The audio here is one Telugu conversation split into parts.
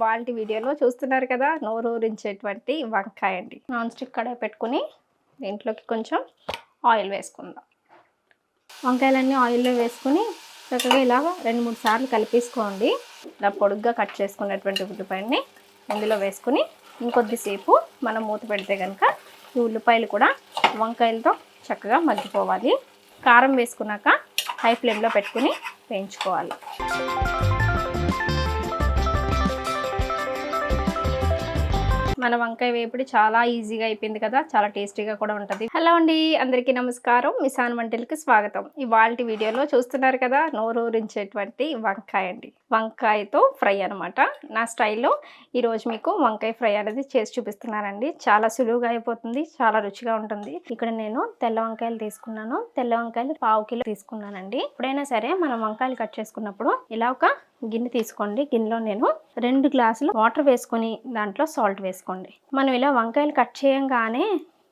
ఇవాళ వీడియోలో చూస్తున్నారు కదా నోరూరించేటువంటి వంకాయ అండి నాన్ స్టిక్ కడాయి పెట్టుకుని దీంట్లోకి కొంచెం ఆయిల్ వేసుకుందాం. వంకాయలన్నీ ఆయిల్లో వేసుకుని చక్కగా ఇలా రెండు మూడు సార్లు కలిపేసుకోండి. ఇలా పొడుగ్గా కట్ చేసుకున్నటువంటి ఉల్లిపాయని ఇందులో వేసుకుని ఇంకొద్దిసేపు మనం మూత పెడితే కనుక ఈ ఉల్లిపాయలు కూడా వంకాయలతో చక్కగా మగ్గిపోవాలి. కారం వేసుకున్నాక హై ఫ్లేమ్లో పెట్టుకుని వేయించుకోవాలి. మన వంకాయ వేపుడు చాలా ఈజీగా అయిపోయింది కదా చాలా టేస్టీగా కూడా ఉంటుంది. హలో అండి అందరికీ నమస్కారం. మిసాన్ వంటలకి స్వాగతం. ఇవాళ వీడియోలో చూస్తున్నారు కదా నోరూరించేటువంటి వంకాయ అండి. వంకాయతో ఫ్రై అనమాట నా స్టైల్లో ఈరోజు మీకు వంకాయ ఫ్రై అనేది చేసి చూపిస్తున్నానండి. చాలా సులువుగా అయిపోతుంది చాలా రుచిగా ఉంటుంది. ఇక్కడ నేను తెల్ల వంకాయలు తీసుకున్నాను. తెల్ల వంకాయలు పావు కిలో తీసుకున్నానండి. ఎప్పుడైనా సరే మనం వంకాయలు కట్ చేసుకున్నప్పుడు ఇలా ఒక గిన్నె తీసుకోండి. గిన్నెలో నేను రెండు గ్లాసులు వాటర్ వేసుకొని దాంట్లో సాల్ట్ వేసుకోండి. మనం ఇలా వంకాయలు కట్ చేయంగానే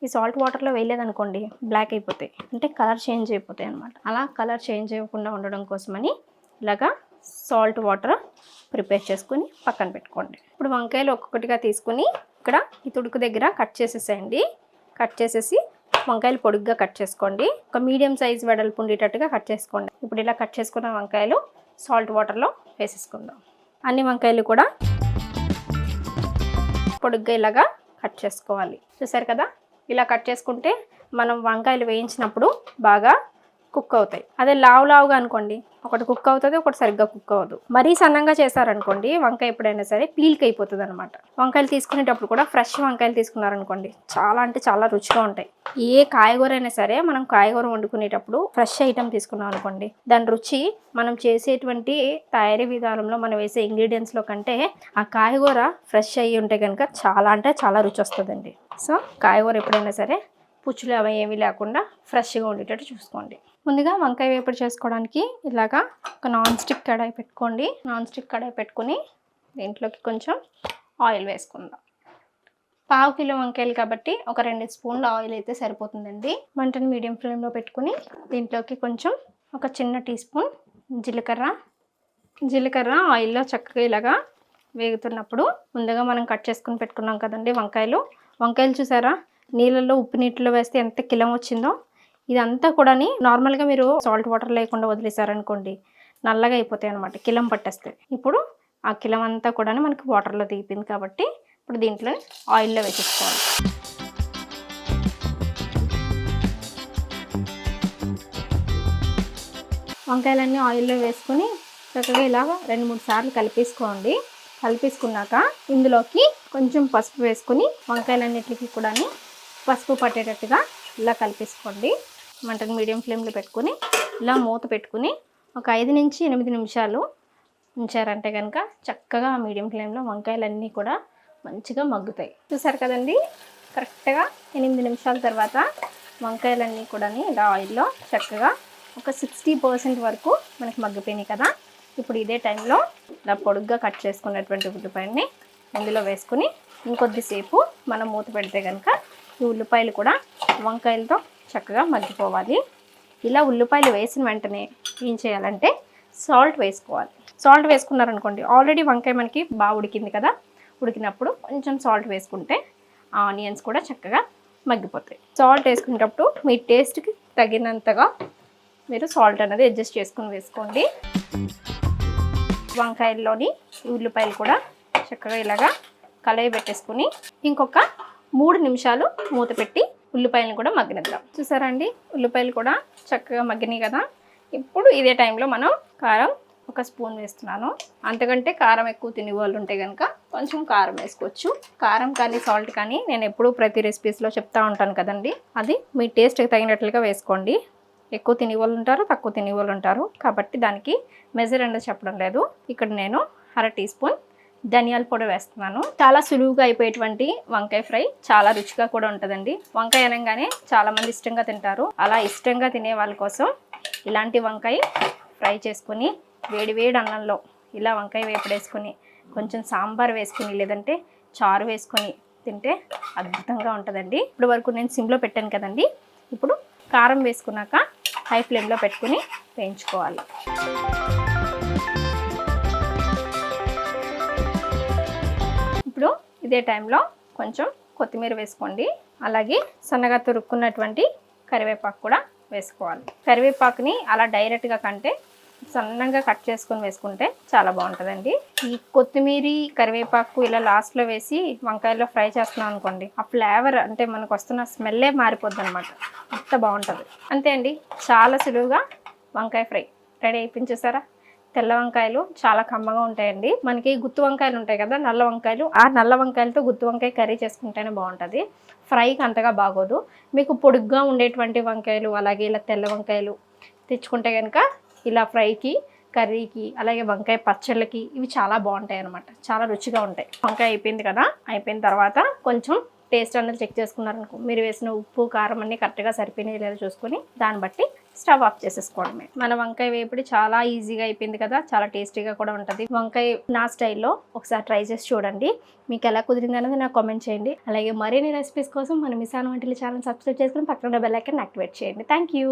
ఈ సాల్ట్ వాటర్లో వేయలేదనుకోండి బ్లాక్ అయిపోతాయి. అంటే కలర్ చేంజ్ అయిపోతాయి అనమాట అలా కలర్ చేంజ్ అవ్వకుండా ఉండడం కోసమని ఇలాగా సాల్ట్ వాటర్ ప్రిపేర్ చేసుకుని పక్కన పెట్టుకోండి. ఇప్పుడు వంకాయలు ఒక్కొక్కటిగా తీసుకుని ఇక్కడ ఈ తుడుకు దగ్గర కట్ చేసేసేయండి. కట్ చేసేసి వంకాయలు పొడుగ్గా కట్ చేసుకోండి. ఒక మీడియం సైజ్ వెడల్పు ఉండేటట్టుగా కట్ చేసుకోండి. ఇప్పుడు ఇలా కట్ చేసుకున్న వంకాయలు సాల్ట్ వాటర్లో వేసేసుకుందాం. అన్ని వంకాయలు కూడా పొడుగ్గా ఇలాగా కట్ చేసుకోవాలి. చూసారు కదా? ఇలా కట్ చేసుకుంటే మనం వంకాయలు వేయించినప్పుడు బాగా కుక్ అవుతాయి. అదే లావు లావుగా అనుకోండి. ఒకటి కుక్ అవుతుంది ఒకటి సరిగ్గా కుక్ అవ్వదు. మరీ సన్నంగా చేశారనుకోండి వంకాయ ఎప్పుడైనా సరే పీల్క్ అయిపోతుంది అనమాట వంకాయలు తీసుకునేటప్పుడు కూడా ఫ్రెష్ వంకాయలు తీసుకున్నారనుకోండి చాలా అంటే చాలా రుచిగా ఉంటాయి. ఏ కాయగూర అయినా సరే మనం కాయగూర వండుకునేటప్పుడు ఫ్రెష్ ఐటమ్ తీసుకున్నాం అనుకోండి దాని రుచి మనం చేసేటువంటి తయారీ విధానంలో మనం వేసే ఇంగ్రీడియంట్స్లో కంటే ఆ కాయగూర ఫ్రెష్ అయ్యి ఉంటే కనుక చాలా అంటే చాలా రుచి వస్తుందండి. సో కాయగూర ఎప్పుడైనా సరే పుచ్చులు అవి ఏమీ లేకుండా ఫ్రెష్గా ఉండేటట్టు చూసుకోండి. ముందుగా వంకాయ వేపుడు చేసుకోవడానికి ఇలాగా ఒక నాన్ స్టిక్ కడాయి పెట్టుకోండి. నాన్ స్టిక్ కడాయి పెట్టుకుని దీంట్లోకి కొంచెం ఆయిల్ వేసుకుందాం. పావు కిలో వంకాయలు కాబట్టి ఒక రెండు స్పూన్ల ఆయిల్ అయితే సరిపోతుందండి. మంటను మీడియం ఫ్లేమ్లో పెట్టుకుని దీంట్లోకి కొంచెం ఒక చిన్న టీ స్పూన్ జీలకర్ర. జీలకర్ర ఆయిల్లో చక్కగా ఇలాగా వేగుతున్నప్పుడు ముందుగా మనం కట్ చేసుకుని పెట్టుకున్నాం కదండి వంకాయలు. వంకాయలు చూసారా? నీళ్ళల్లో ఉప్పు నీటిలో వేస్తే ఎంత కిలం వచ్చిందో ఇదంతా కూడా నార్మల్గా మీరు సాల్ట్ వాటర్ లేకుండా వదిలేసారనుకోండి నల్లగా అయిపోతాయి అనమాట కిలం పట్టేస్తాయి. ఇప్పుడు ఆ కిలం అంతా కూడా మనకి వాటర్లో దిగిపోయింది కాబట్టి ఇప్పుడు దీంట్లో ఆయిల్లో వేసేసుకోవాలి. వంకాయలన్నీ ఆయిల్లో వేసుకుని చక్కగా ఇలా రెండు మూడు సార్లు కలిపేసుకోండి. కలిపేసుకున్నాక ఇందులోకి కొంచెం పసుపు వేసుకుని వంకాయలన్నిటికీ కూడా పసుపు పట్టేటట్టుగా ఇలా కలిపేసుకోండి. మంటను మీడియం ఫ్లేమ్లో పెట్టుకుని ఇలా మూత పెట్టుకుని ఒక ఐదు నుంచి ఎనిమిది నిమిషాలు ఉంచారంటే కనుక చక్కగా మీడియం ఫ్లేమ్లో వంకాయలన్నీ కూడా మంచిగా మగ్గుతాయి. చూసారు కదండి? కరెక్ట్గా ఎనిమిది నిమిషాల తర్వాత వంకాయలన్నీ కూడా ఇలా ఆయిల్లో చక్కగా ఒక సిక్స్టీ పర్సెంట్ వరకు మనకి మగ్గిపోయినాయి కదా? ఇప్పుడు ఇదే టైంలో ఇలా పొడుగ్గా కట్ చేసుకున్నటువంటి ఉల్లిపాయని ఇందులో వేసుకుని ఇంకొద్దిసేపు మనం మూత పెడితే కనుక ఈ ఉల్లిపాయలు కూడా వంకాయలతో చక్కగా మగ్గిపోవాలి. ఇలా ఉల్లిపాయలు వేసిన వెంటనే ఏం చేయాలంటే సాల్ట్ వేసుకోవాలి. సాల్ట్ వేసుకున్నారనుకోండి ఆల్రెడీ వంకాయ మనకి బాగా ఉడికింది కదా ఉడికినప్పుడు కొంచెం సాల్ట్ వేసుకుంటే ఆ ఆనియన్స్ కూడా చక్కగా మగ్గిపోతాయి. సాల్ట్ వేసుకునేటప్పుడు మీ టేస్ట్కి తగినంతగా మీరు సాల్ట్ అనేది అడ్జస్ట్ చేసుకుని వేసుకోండి. వంకాయల్లోని ఉల్లిపాయలు కూడా చక్కగా ఇలాగా కలయి పెట్టేసుకుని ఇంకొక మూడు నిమిషాలు మూత పెట్టి ఉల్లిపాయలను కూడా మగ్గనిద్దాం. చూసారా అండి? ఉల్లిపాయలు కూడా చక్కగా మగ్గినాయి కదా? ఇప్పుడు ఇదే టైంలో మనం కారం ఒక స్పూన్ వేస్తున్నాను. అంతకంటే కారం ఎక్కువ తినే వాళ్ళు ఉంటే కనుక కొంచెం కారం వేసుకోవచ్చు. కారం కానీ సాల్ట్ కానీ నేను ఎప్పుడూ ప్రతి రెసిపీస్లో చెప్తా ఉంటాను కదండి. అది మీ టేస్ట్కి తగినట్లుగా వేసుకోండి. ఎక్కువ తినే వాళ్ళు ఉంటారు తక్కువ తినే వాళ్ళు ఉంటారు. కాబట్టి దానికి మెజర్ అనేది చెప్పడం లేదు. ఇక్కడ నేను అర టీ స్పూన్ ధనియాల పొడి వేస్తున్నాను. చాలా సులువుగా అయిపోయేటువంటి వంకాయ ఫ్రై చాలా రుచిగా కూడా ఉంటుందండి. వంకాయ అనగానే చాలా మంది ఇష్టంగా తింటారు. అలా ఇష్టంగా తినే వాళ్ళ కోసం ఇలాంటి వంకాయ ఫ్రై చేసుకుని వేడి వేడి అన్నంలో ఇలా వంకాయ వేపుడేసుకొని కొంచెం సాంబార్ వేసుకుని లేదంటే చారు వేసుకొని తింటే అద్భుతంగా ఉంటుందండి. ఇప్పుడు వరకు నేను సిమ్లో పెట్టాను కదండి. ఇప్పుడు కారం వేసుకున్నాక హై ఫ్లేమ్లో పెట్టుకుని వేయించుకోవాలి. ఇదే టైంలో కొంచెం కొత్తిమీర వేసుకోండి. అలాగే సన్నగా తురుక్కున్నటువంటి కరివేపాకు కూడా వేసుకోవాలి. కరివేపాకుని అలా డైరెక్ట్గా కంటే సన్నగా కట్ చేసుకొని వేసుకుంటే చాలా బాగుంటుందండి. ఈ కొత్తిమీర కరివేపాకు ఇలా లాస్ట్లో వేసి వంకాయలో ఫ్రై చేస్తున్నాం అనుకోండి ఆ ఫ్లేవర్ అంటే మనకు వస్తున్న స్మెల్లే మారిపోద్ది అనమాట అంత బాగుంటుంది. అంతే అండి. చాలా సులువుగా వంకాయ ఫ్రై. రెడీ అయిపించేసారా తెల్ల వంకాయలు చాలా కమ్మగా ఉంటాయండి. మనకి గుత్తి వంకాయలు ఉంటాయి కదా నల్ల వంకాయలు. ఆ నల్ల వంకాయలతో గుత్తి వంకాయ కర్రీ చేసుకుంటేనే బాగుంటుంది. ఫ్రైకి అంతగా బాగోదు. మీకు పొడుగ్గా ఉండేటువంటి వంకాయలు అలాగే ఇలా తెల్ల వంకాయలు తెచ్చుకుంటే కనుక ఇలా ఫ్రైకి కర్రీకి అలాగే వంకాయ పచ్చళ్ళకి ఇవి చాలా బాగుంటాయి అనమాట చాలా రుచిగా ఉంటాయి. వంకాయ అయిపోయింది కదా అయిపోయిన తర్వాత కొంచెం టేస్ట్ అనేది చెక్ చేసుకున్నారనుకో మీరు వేసిన ఉప్పు కారం అన్నీ కరెక్ట్గా సరిపోయినాయి లేదా చూసుకొని దాన్ని బట్టి స్టవ్ ఆఫ్ చేసేసుకోవడమే. మన వంకాయ వేపుడు చాలా ఈజీగా అయిపోయింది కదా చాలా టేస్టీగా కూడా ఉంటుంది. వంకాయ నా స్టైల్లో ఒకసారి ట్రై చేసి చూడండి. మీకు ఎలా కుదిరింది అనేది నాకు కామెంట్ చేయండి. అలాగే మరిన్ని రెసిపీస్ కోసం మన మిసాన్ వంటల ఛానల్ సబ్స్క్రైబ్ చేసుకుని పక్కన బెల్ ఐకన్ యాక్టివేట్ చేయండి. Thank you